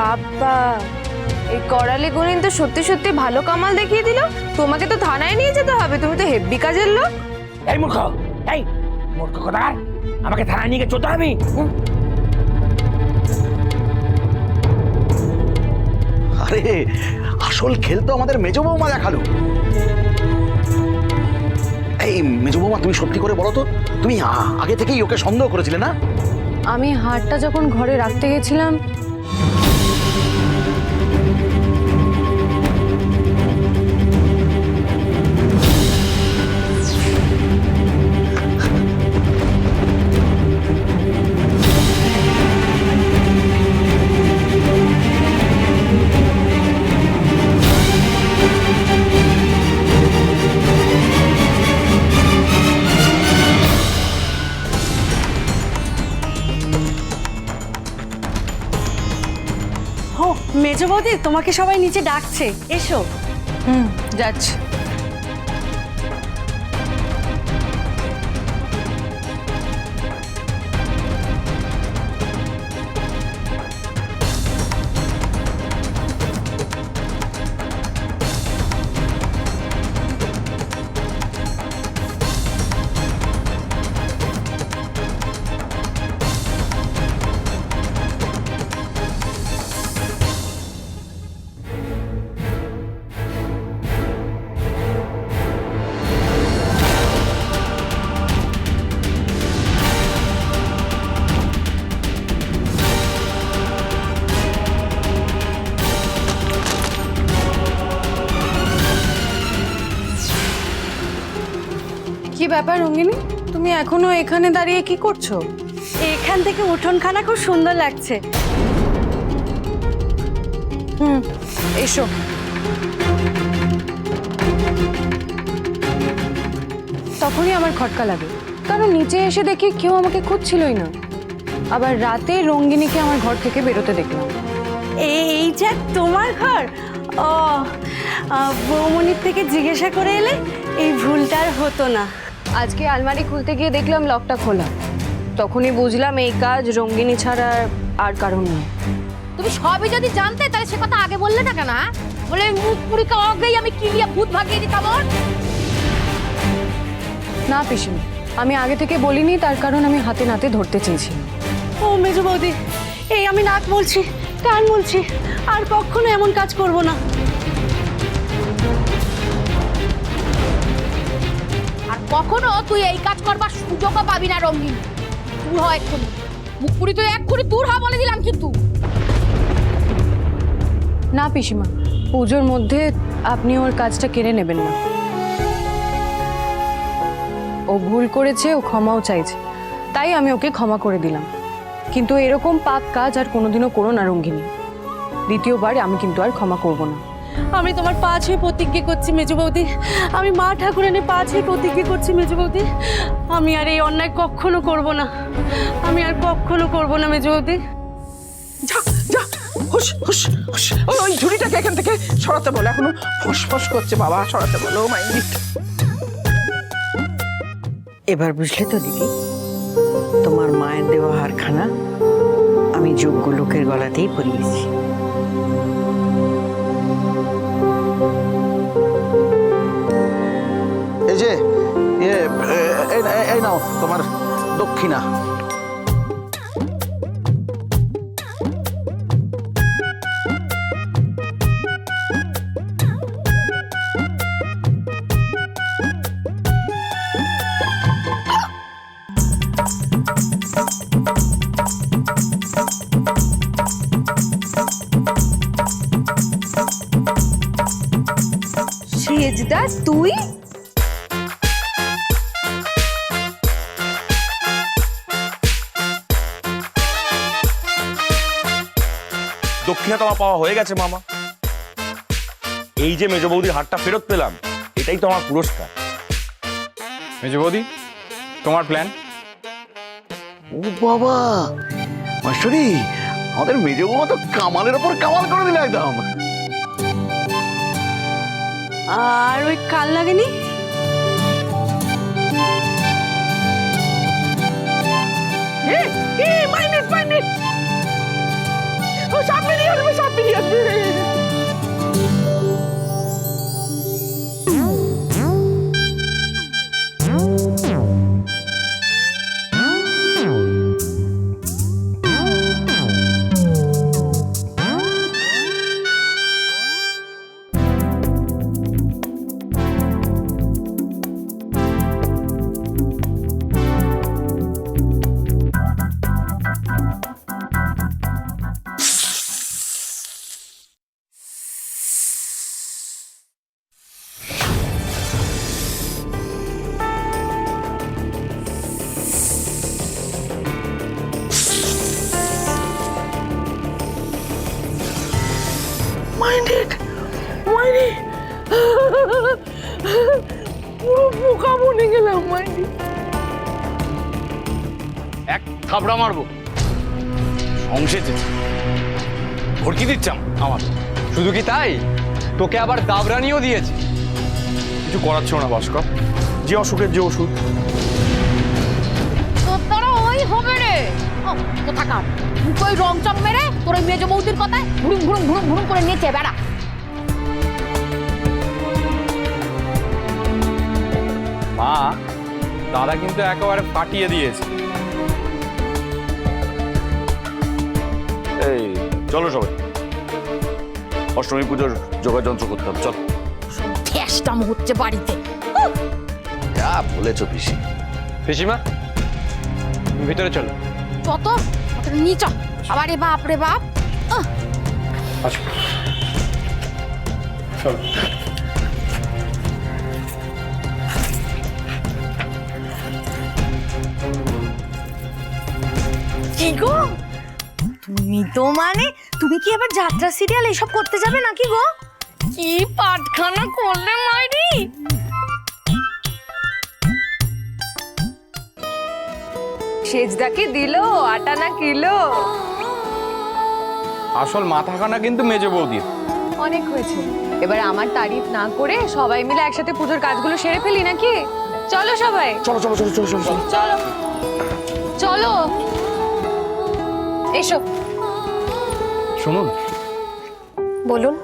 বাবা এই করালি গুণিন তো সত্যি সত্যি ভালো কামাল দেখিয়ে দিল। তোমাকে তো থানায় নিয়ে যেতে হবে তুমি তো হেব্বি কাজের লোক। এই মূর্খ এই মূর্খ কথা আমাকে থানায় নিয়ে গিয়ে চলতে হবে? আরে আসল খেল তো আমাদের মেজো বৌমা দেখাল। এই মেজো বৌমা তুমি সত্যি করে বলো তো তুমি আ- আগে থেকেই ওকে সন্দেহ করেছিলে না? আমি হারটা যখন ঘরে রাখতে গেছিলাম তোমাকে সবাই নিচে ডাকছে। এসো। হুম যাচ্ছি। ব্যাপার রঙ্গিনী? তুমি এখনও এখানে দাঁড়িয়ে কি করছ? এখান থেকে উঠোনখানা খুব সুন্দর লাগছে। হুম এসো। তখনই আমার খটকা লাগে। কারণ নিচে এসে দেখি কেউ আমাকে খুঁজছিলই না। আবার রাতে রঙ্গিনীকে আমার ঘর থেকে বেরোতে দেখলাম। এই এই যে তোমার ঘর? ও বৌমনির থেকে জিজ্ঞাসা করে এলে এই ভুলটা আর হতো না। আজকে আলমারি খুলতে গিয়ে দেখলাম লকটা খোলা। তখনই বুঝলাম এই কাজ রঙ্গিনী ছাড়া আর কারণ নেই। তুমি সবই যদি জানতে তাহলে সে কথা আগে বললে না কেন? বলে মুখ পুরিকে অগেই আমি কিলিয়া ভূত ভাগিয়ে দিতাম ওর। না পিসিমা আমি আগে থেকে বলিনি তার কারণ আমি হাতে নাতে ধরতে চেয়েছি। ও মেজো বৌদি এই আমি নাক বলছি কান বলছি আর কখনো এমন কাজ করব না। কখনো তুই এই কাজ করবার সুযোগও পাবি না, রঙ্গিন। তুই হয় এক্ষুনি। পুরি তুই এক্ষুনি দূর হ বলে দিলাম কিন্তু। না, পিসিমা। পুজোর মধ্যে আপনি ওর কাজটা কেড়ে নেবেন না। ও ভুল করেছে, ও ক্ষমাও চাইছে। তাই আমি ওকে ক্ষমা করে দিলাম। কিন্তু এরকম পাপ কাজ আর কোনোদিনও করো না, রঙ্গিনী। দ্বিতীয়বার আমি কিন্তু আর ক্ষমা করব না। আমি তোমার পা ছুঁয়ে প্রতিজ্ঞা করছি মেজো বৌদি। আমি মা ঠাকুরানের পা ছুঁয়ে প্রতিজ্ঞা করছি মেজো বৌদি। আমি আর এই অন্যায় কখনো করব না। আমি আর কখনো করব না মেজো বৌদি। যা যা হুস হুস হুস ওই ওই ঝুড়িটাকে এখান থেকে সরাতে বলো এখনও ফসফস করছে বাবা সরাতে বলো এবার বুঝলে তো দিদি তোমার মায়ের দেওয়া হারখানা আমি যোগ্য লোকের গলাতেই পরিয়েছি। তোমার দক্ষিণা। সেজদা তুই? দক্ষিণা তোমার পাওয়া হয়ে গেছে মামা। এই যে মেজ বৌদির হাটটা ফেরত পেলাম এটাই তো আমার পুরস্কার। মেজ বৌদি তোমার প্ল্যান ও বাবা! মাস্টারি আমাদের মেজো বৌমা তো কামালের ওপর কামাল করে দিলে একদম। আর ওই কাল লাগেনি? এ এ happy bird. মাইন্ডেড মাইন্ডে পুরো বোকা বনে গেলাম মাইন্ডে এক থাপড়া মারবো। সংসেছে ভরকি দিচ্ছাম আমার। শুধু কি তাই? তোকে আবার দাবরানিও দিয়েছে। কিছু করার ছিল না, ভাস্কর। যে অসুখের যে ওষুধ। কোথাকার মুখে রং চং মেরে তোর ওই মেজ বৌদির কথায় করে নিচে বেড়া। মা দাদা কিন্তু একেবারে ফাটিয়ে দিয়েছে। এই চলো সবাই। অষ্টমী পুজোর যোগাযন্ত্র করতে হবে চল। হচ্ছে বাড়িতে। যা বলেছ পিসি। পিসিমা ভিতরে চলো। যত নিচ আবার রে বাপ রে বাপ। আহ, আসো। চলো। কি গো? তুমি তো মানে তুমি কি আবার যাত্রা সিরিয়াল এসব করতে যাবে নাকি গো? কি পাটখানা করলে মাইরি? সেজদাকে দিল আটা না কিলো। আসল মাথাখানা কিন্তু মেজে বৌদি। অনেক হয়েছে। এবার আমার তারিফ না করে সবাই মিলে একসাথে পুজোর কাজগুলো সেরে ফেলি নাকি? চলো সবাই। চলো চলো চলো চলো চলো চলো। চলো। এসো। শুনুন। বলুন।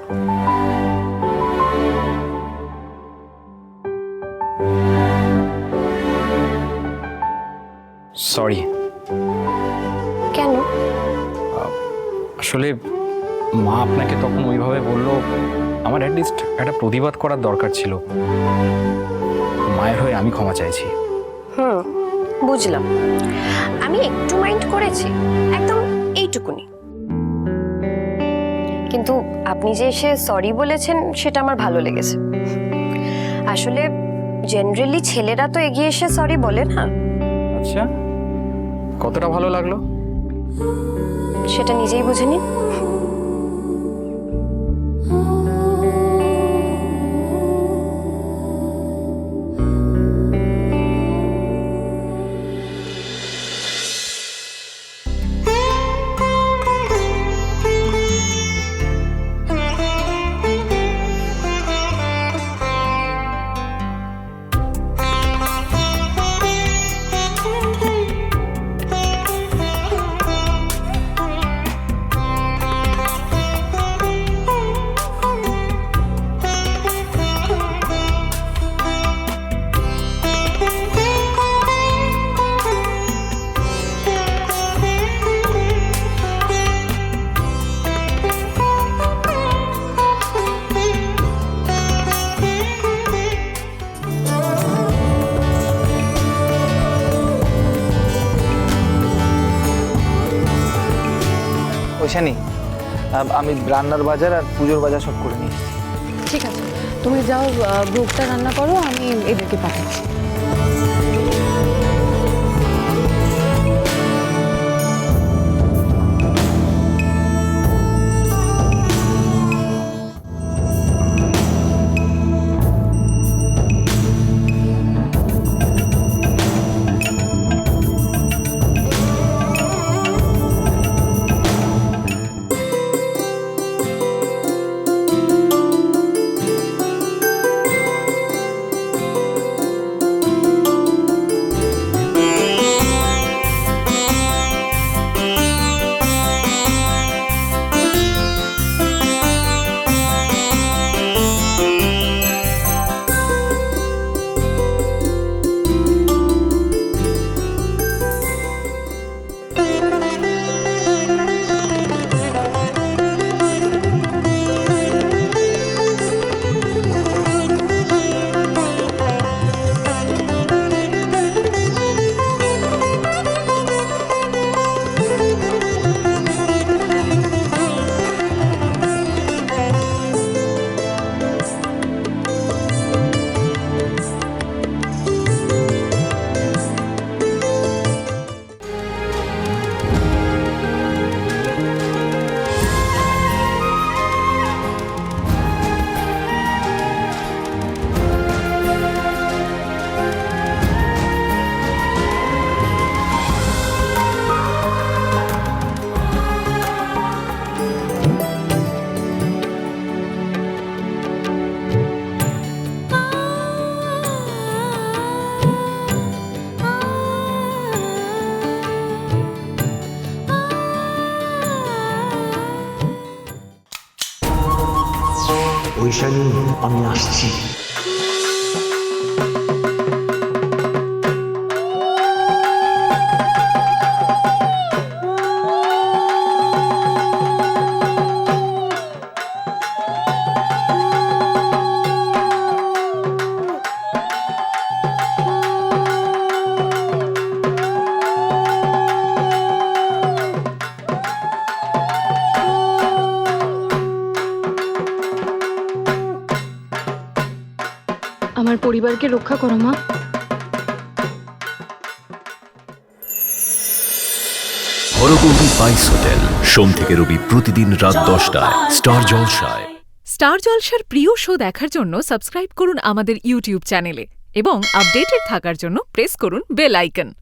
সরি। কেন? আসলে মা আপনাকে তখন ওইভাবে বলল আমার অ্যাটলিস্ট একটা প্রতিবাদ করার দরকার ছিল। মায়ের হয়ে আমি ক্ষমা চাইছি। হুম বুঝলাম। আমি একটু মাইন্ড করেছি একদম এইটুকুনি। কিন্তু আপনি যে এসে সরি বলেছেন সেটা আমার ভালো লেগেছে। আসলে জেনারেলি ছেলেরা তো এগিয়ে এসে সরি বলে না। আচ্ছা। কতটা ভালো লাগল? সেটা নিজেই বুঝে নিন। ওইখানে আমি রান্নার বাজার আর পুজোর বাজার সব করে নিই ঠিক আছে। তুমি যাও গ্রুপটা রান্না করো, আমি এদেরকে পাঠাচ্ছি। 안 낚시. আমার পরিবারকে রক্ষা করো মা। হরগৌরী বাইস হোটেল। সোম থেকে রবি প্রতিদিন রাত দশটায়। স্টার জলসায়। স্টার জলসার প্রিয় শো দেখার জন্য সাবস্ক্রাইব করুন আমাদের ইউটিউব চ্যানেলে এবং আপডেটেড থাকার জন্য প্রেস করুন বেল আইকন।